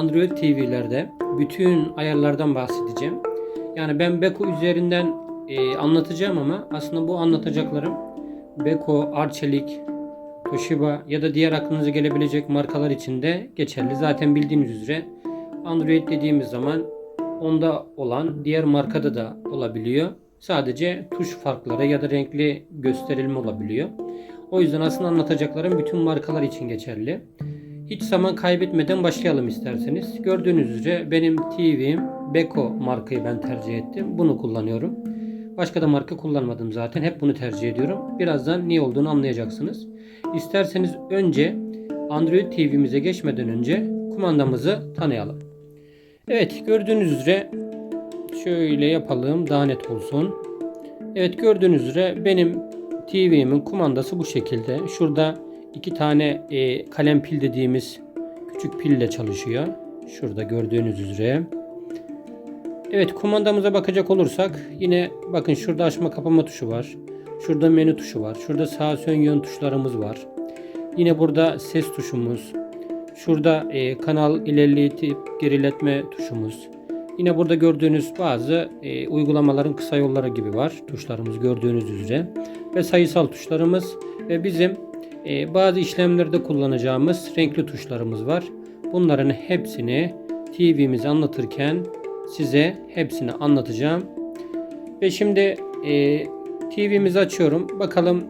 Android TV'lerde bütün ayarlardan bahsedeceğim. Yani ben Beko üzerinden e, anlatacağım ama aslında bu anlatacaklarım Beko, Arçelik, Toshiba ya da diğer aklınıza gelebilecek markalar için de geçerli. Zaten bildiğiniz üzere Android dediğimiz zaman onda olan diğer markada da olabiliyor. Sadece tuş farkları ya da renkli gösterilme olabiliyor. O yüzden aslında anlatacaklarım bütün markalar için geçerli. Hiç zaman kaybetmeden başlayalım isterseniz. Gördüğünüz üzere benim TV'm Beko markayı ben tercih ettim. Bunu kullanıyorum. Başka da marka kullanmadım zaten. Hep bunu tercih ediyorum. Birazdan niye olduğunu anlayacaksınız. İsterseniz önce Android TV'mize geçmeden önce kumandamızı tanıyalım. Evet gördüğünüz üzere şöyle yapalım daha net olsun. Evet gördüğünüz üzere benim TV'min kumandası bu şekilde. Şurada iki tane e, kalem pil dediğimiz küçük pille çalışıyor. Şurada gördüğünüz üzere. Evet kumandamıza bakacak olursak yine bakın şurada açma kapama tuşu var. Şurada menü tuşu var. Şurada sağ ön yön tuşlarımız var. Yine burada ses tuşumuz. Şurada e, kanal ilerletip geriletme tuşumuz. Yine burada gördüğünüz bazı e, uygulamaların kısa yolları gibi var. Tuşlarımız gördüğünüz üzere. Ve sayısal tuşlarımız ve bizim bazı işlemlerde kullanacağımız renkli tuşlarımız var. Bunların hepsini TV'mizi anlatırken size hepsini anlatacağım. Ve şimdi e, TV'mizi açıyorum. Bakalım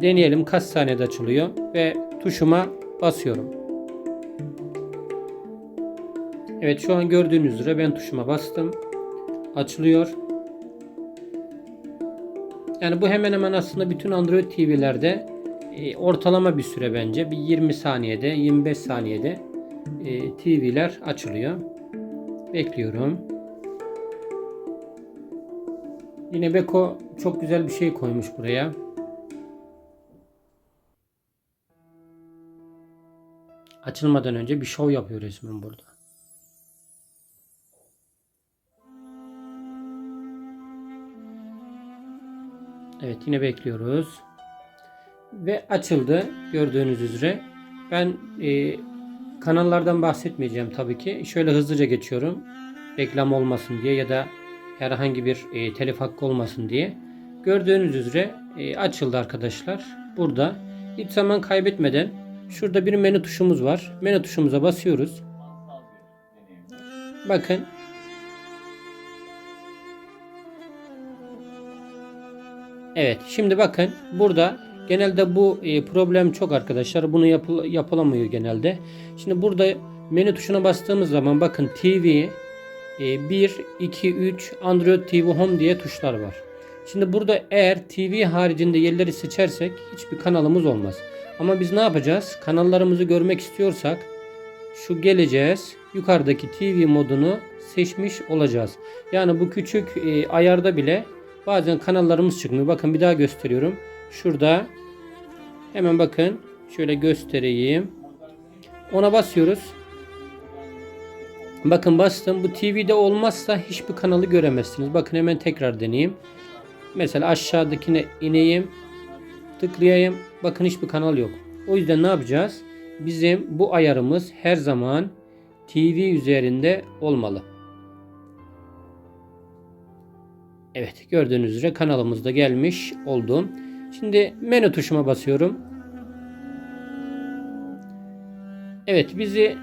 deneyelim kaç saniyede açılıyor ve tuşuma basıyorum. Evet şu an gördüğünüz üzere ben tuşuma bastım. Açılıyor. Yani bu hemen hemen aslında bütün Android TV'lerde e, ortalama bir süre bence. Bir 20 saniyede, 25 saniyede e, TV'ler açılıyor. Bekliyorum. Yine Beko çok güzel bir şey koymuş buraya. Açılmadan önce bir şov yapıyor resmen burada. Evet yine bekliyoruz. Ve açıldı gördüğünüz üzere. Ben e, kanallardan bahsetmeyeceğim tabii ki. Şöyle hızlıca geçiyorum. Reklam olmasın diye ya da herhangi bir e, telif hakkı olmasın diye. Gördüğünüz üzere e, açıldı arkadaşlar. Burada hiç zaman kaybetmeden şurada bir menü tuşumuz var. Menü tuşumuza basıyoruz. Bakın Evet şimdi bakın burada genelde bu e, problem çok arkadaşlar. Bunu yapıl yapılamıyor genelde. Şimdi burada menü tuşuna bastığımız zaman bakın TV e, 1, 2, 3 Android TV Home diye tuşlar var. Şimdi burada eğer TV haricinde yerleri seçersek hiçbir kanalımız olmaz. Ama biz ne yapacağız? Kanallarımızı görmek istiyorsak şu geleceğiz. Yukarıdaki TV modunu seçmiş olacağız. Yani bu küçük e, ayarda bile Bazen kanallarımız çıkmıyor. Bakın bir daha gösteriyorum. Şurada hemen bakın şöyle göstereyim. Ona basıyoruz. Bakın bastım. Bu TV'de olmazsa hiçbir kanalı göremezsiniz. Bakın hemen tekrar deneyeyim. Mesela aşağıdakine ineyim. Tıklayayım. Bakın hiçbir kanal yok. O yüzden ne yapacağız? Bizim bu ayarımız her zaman TV üzerinde olmalı. Evet gördüğünüz üzere kanalımızda gelmiş oldum. Şimdi menü tuşuma basıyorum. Evet bizi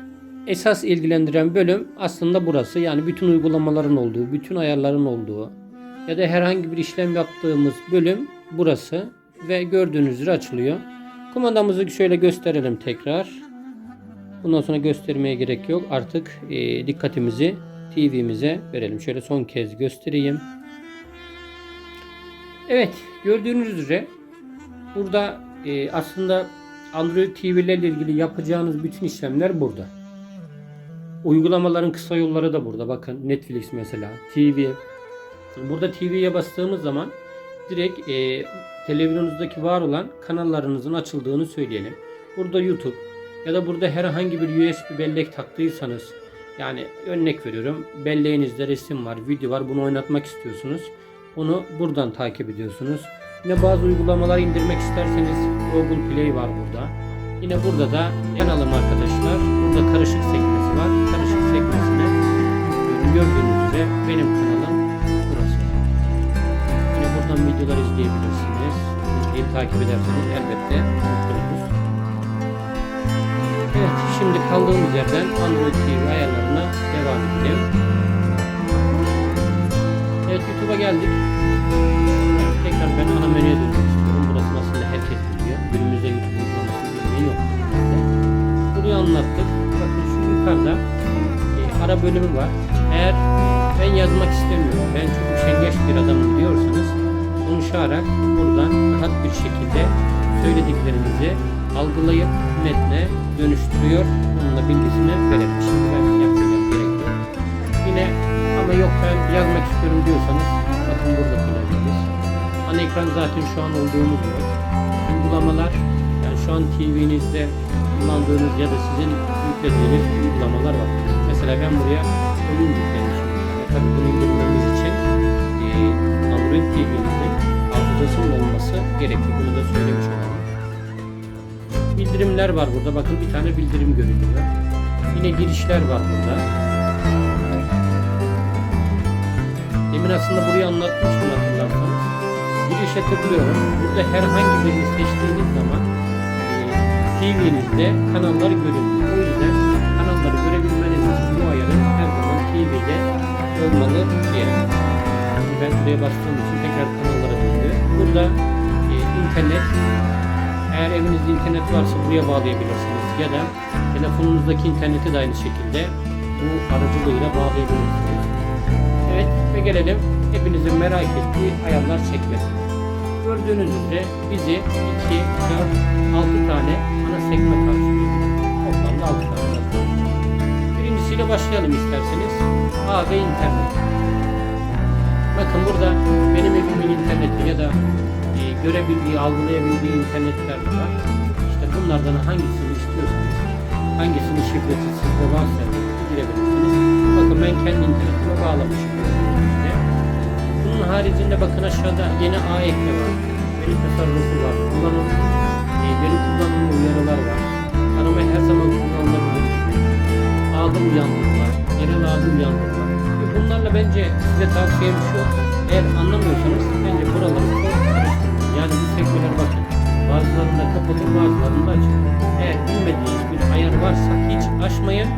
esas ilgilendiren bölüm aslında burası. Yani bütün uygulamaların olduğu, bütün ayarların olduğu ya da herhangi bir işlem yaptığımız bölüm burası ve gördüğünüz üzere açılıyor. Kumandamızı şöyle gösterelim tekrar. Bundan sonra göstermeye gerek yok. Artık e, dikkatimizi TV'mize verelim. Şöyle son kez göstereyim. Evet gördüğünüz üzere burada e, aslında Android TV'lerle ilgili yapacağınız bütün işlemler burada. Uygulamaların kısa yolları da burada. Bakın Netflix mesela, TV. Burada TV'ye bastığımız zaman direkt e, televizyonunuzdaki var olan kanallarınızın açıldığını söyleyelim. Burada YouTube ya da burada herhangi bir USB bellek taktıysanız yani örnek veriyorum belleğinizde resim var, video var bunu oynatmak istiyorsunuz. Onu buradan takip ediyorsunuz. Yine bazı uygulamalar indirmek isterseniz Google Play var burada. Yine burada da kanalım arkadaşlar. Burada karışık sekmesi var. Karışık gördüğünüz üzere benim kanalım burası. Yine buradan videolar izleyebilirsiniz. İzleyip takip ederseniz elbette mutlu. Evet şimdi kaldığımız yerden Android TV ayarlarına devam edelim. Evet YouTube'a geldik. Tekrar ben ana menüye dönmek istiyorum. Burası aslında herkes biliyor. Günümüzde YouTube uygulamasını bilmeyen yok. Burayı anlattık. Bakın şu yukarıda e, ara bölümü var. Eğer ben yazmak istemiyorum, ben çok üşengeç bir adamım diyorsanız konuşarak buradan rahat bir şekilde söylediklerinizi algılayıp metne dönüştürüyor. Bunun da bilgisini verelim. Bakın burada kullanıyoruz. Ana ekran zaten şu an olduğumuz yok. Uygulamalar yani şu an TV'nizde kullandığınız ya da sizin yüklediğiniz uygulamalar var. Mesela ben buraya oyun yüklemişim. Tabii bunu indirmemiz için e, Android TV'nizin hafızasının olması gerekli. Bunu da söylemiş olalım. Bildirimler var burada. Bakın bir tane bildirim görünüyor. Yine girişler var burada. Demin aslında burayı anlatmıştım hatırlarsanız. Girişe tıklıyorum. Burada herhangi birini seçtiğiniz zaman e, TV'nizde kanallar görünüyor. O yüzden kanalları görebilmeniz için bu ayarın her zaman TV'de olmalı diye. Şimdi ben buraya bastığım için tekrar kanallara dönüyor. Burada e, internet eğer evinizde internet varsa buraya bağlayabilirsiniz ya da telefonunuzdaki interneti de aynı şekilde bu aracılığıyla bağlayabilirsiniz. Gelelim hepinizin merak ettiği ayarlar sekmesi. Gördüğünüz üzere bizi 2, 4, 6 tane ana sekme karşılıyor. Toplamda 6 tane. Birincisiyle başlayalım isterseniz. A ve internet. Bakın burada benim evimin interneti ya da e, görebildiği, algılayabildiği internetler var. İşte bunlardan hangisini istiyorsanız, hangisinin şifresi sizde varsa girebilirsiniz. Bakın ben kendi internetime bağlamışım. Haricinde bakın aşağıda yeni A ekle var. Benim tasarrufu var. Kullanım, e, benim kullanımlı uyarılar var. Arama her zaman kullanılabilir. Var. Genel aldım uyandım var. Ve Bunlarla bence size tavsiyem şu. Eğer anlamıyorsanız bence buraları. Yani bu sekmeler bakın. Bazılarında kapatın bazılarında açın. Eğer bilmediğiniz bir ayar varsa hiç açmayın.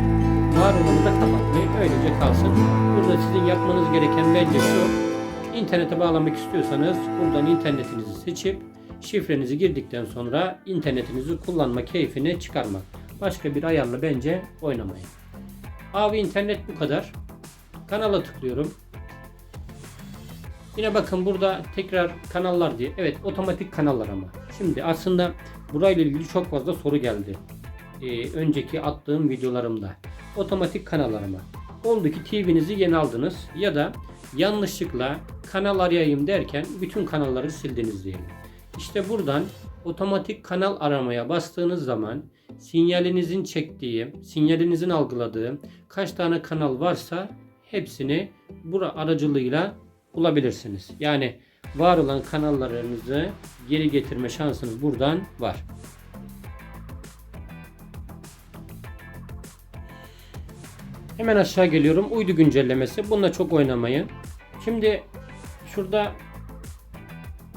Var olanı da kapatmayın. Öylece kalsın. Burada sizin yapmanız gereken bence şu. İnternete bağlamak istiyorsanız buradan internetinizi seçip şifrenizi girdikten sonra internetinizi kullanma keyfini çıkarmak. Başka bir ayarla bence oynamayın. Abi internet bu kadar. Kanala tıklıyorum. Yine bakın burada tekrar kanallar diye. Evet otomatik kanallar ama. Şimdi aslında burayla ilgili çok fazla soru geldi. Ee, önceki attığım videolarımda. Otomatik kanallar ama. Oldu ki TV'nizi yeni aldınız ya da yanlışlıkla kanal arayayım derken bütün kanalları sildiniz diyelim. İşte buradan otomatik kanal aramaya bastığınız zaman sinyalinizin çektiği, sinyalinizin algıladığı kaç tane kanal varsa hepsini bura aracılığıyla bulabilirsiniz. Yani var olan kanallarınızı geri getirme şansınız buradan var. Hemen aşağı geliyorum. Uydu güncellemesi. Bununla çok oynamayın. Şimdi şurada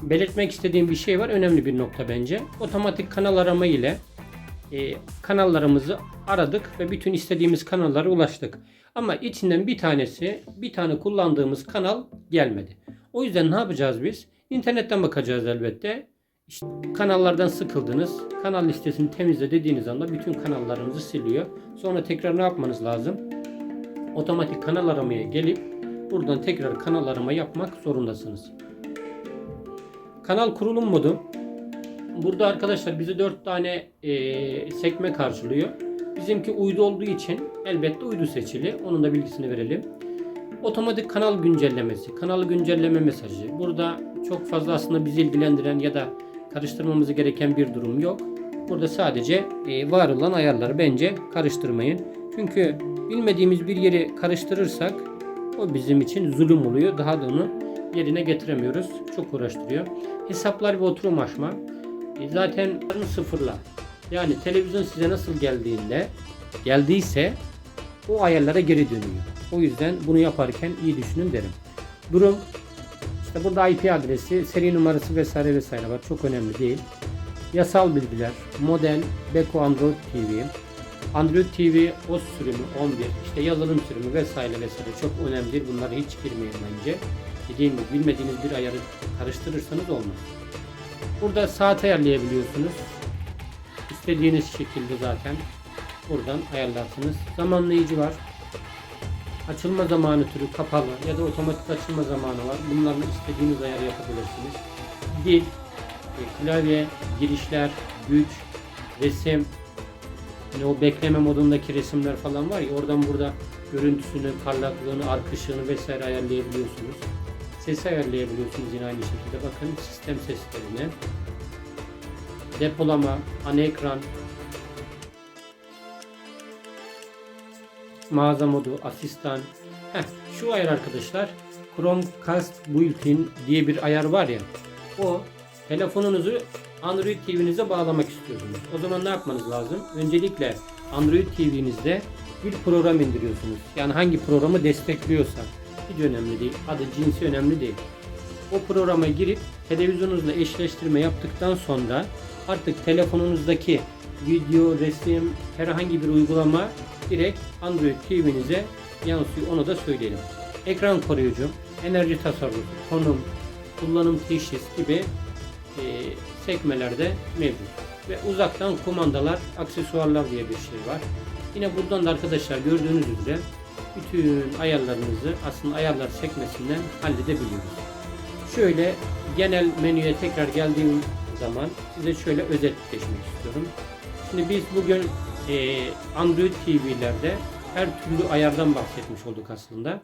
belirtmek istediğim bir şey var. Önemli bir nokta bence. Otomatik kanal arama ile e, kanallarımızı aradık ve bütün istediğimiz kanallara ulaştık. Ama içinden bir tanesi, bir tane kullandığımız kanal gelmedi. O yüzden ne yapacağız biz? İnternetten bakacağız elbette. İşte kanallardan sıkıldınız. Kanal listesini temizle dediğiniz anda bütün kanallarınızı siliyor. Sonra tekrar ne yapmanız lazım? Otomatik kanal aramaya gelip buradan tekrar kanal arama yapmak zorundasınız. Kanal kurulum modu. Burada arkadaşlar bize 4 tane eee, sekme karşılıyor. Bizimki uydu olduğu için elbette uydu seçili. Onun da bilgisini verelim. Otomatik kanal güncellemesi, kanal güncelleme mesajı. Burada çok fazla aslında bizi ilgilendiren ya da karıştırmamız gereken bir durum yok. Burada sadece e, var olan ayarları bence karıştırmayın. Çünkü bilmediğimiz bir yeri karıştırırsak o bizim için zulüm oluyor. Daha da onu yerine getiremiyoruz. Çok uğraştırıyor. Hesaplar ve oturum açma. E, zaten sıfırla. Yani televizyon size nasıl geldiğinde geldiyse o ayarlara geri dönüyor. O yüzden bunu yaparken iyi düşünün derim. Durum işte burada IP adresi, seri numarası vesaire vesaire var. Çok önemli değil. Yasal bilgiler, model, Beko Android TV, Android TV OS sürümü 11, işte yazılım sürümü vesaire vesaire çok önemli. Bunlara hiç girmeyin bence. Dediğim gibi bilmediğiniz bir ayarı karıştırırsanız olmaz. Burada saat ayarlayabiliyorsunuz. İstediğiniz şekilde zaten buradan ayarlarsınız. Zamanlayıcı var. Açılma zamanı türü kapalı ya da otomatik açılma zamanı var. Bunlarla istediğiniz ayarı yapabilirsiniz. Dil, e, klavye, girişler, güç, resim, hani o bekleme modundaki resimler falan var ya oradan burada görüntüsünü, parlaklığını, ark ışığını vesaire ayarlayabiliyorsunuz. Sesi ayarlayabiliyorsunuz yine aynı şekilde. Bakın sistem seslerine. Depolama, ana ekran, mağaza modu, asistan. Heh, şu ayar arkadaşlar Chromecast Built-in diye bir ayar var ya. O telefonunuzu Android TV'nize bağlamak istiyorsunuz. O zaman ne yapmanız lazım? Öncelikle Android TV'nizde bir program indiriyorsunuz. Yani hangi programı destekliyorsa. Hiç önemli değil. Adı cinsi önemli değil. O programa girip televizyonunuzla eşleştirme yaptıktan sonra artık telefonunuzdaki video, resim, herhangi bir uygulama direkt Android TV'nize yansıyor. Onu da söyleyelim. Ekran koruyucu, enerji tasarrufu, konum, kullanım teşhis gibi e, sekmelerde mevcut. Ve uzaktan kumandalar, aksesuarlar diye bir şey var. Yine buradan da arkadaşlar gördüğünüz üzere bütün ayarlarınızı aslında ayarlar sekmesinden halledebiliyoruz. Şöyle genel menüye tekrar geldiğim zaman size şöyle özet geçmek istiyorum. Şimdi biz bugün e, Android TV'lerde her türlü ayardan bahsetmiş olduk aslında.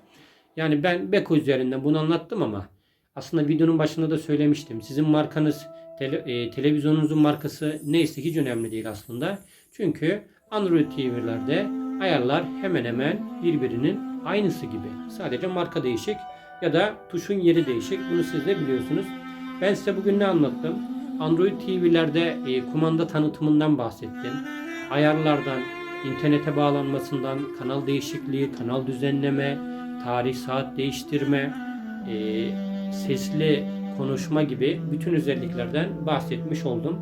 Yani ben Beko üzerinden bunu anlattım ama aslında videonun başında da söylemiştim. Sizin markanız, tele, e, televizyonunuzun markası neyse hiç önemli değil aslında. Çünkü Android TV'lerde ayarlar hemen hemen birbirinin aynısı gibi. Sadece marka değişik ya da tuşun yeri değişik. Bunu siz de biliyorsunuz. Ben size bugün ne anlattım? Android TV'lerde e, kumanda tanıtımından bahsettim. Ayarlardan, internete bağlanmasından, kanal değişikliği, kanal düzenleme, tarih saat değiştirme, e, sesli konuşma gibi bütün özelliklerden bahsetmiş oldum.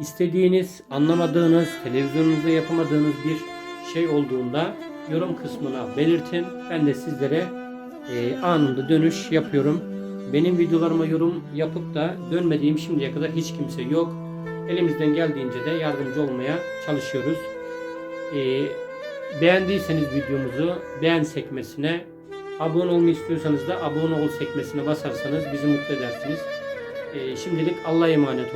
İstediğiniz, anlamadığınız, televizyonunuzda yapamadığınız bir şey olduğunda yorum kısmına belirtin. Ben de sizlere e, anında dönüş yapıyorum. Benim videolarıma yorum yapıp da dönmediğim şimdiye kadar hiç kimse yok. Elimizden geldiğince de yardımcı olmaya çalışıyoruz. E, beğendiyseniz videomuzu beğen sekmesine, abone olmayı istiyorsanız da abone ol sekmesine basarsanız bizi mutlu edersiniz. E, şimdilik Allah'a emanet olun.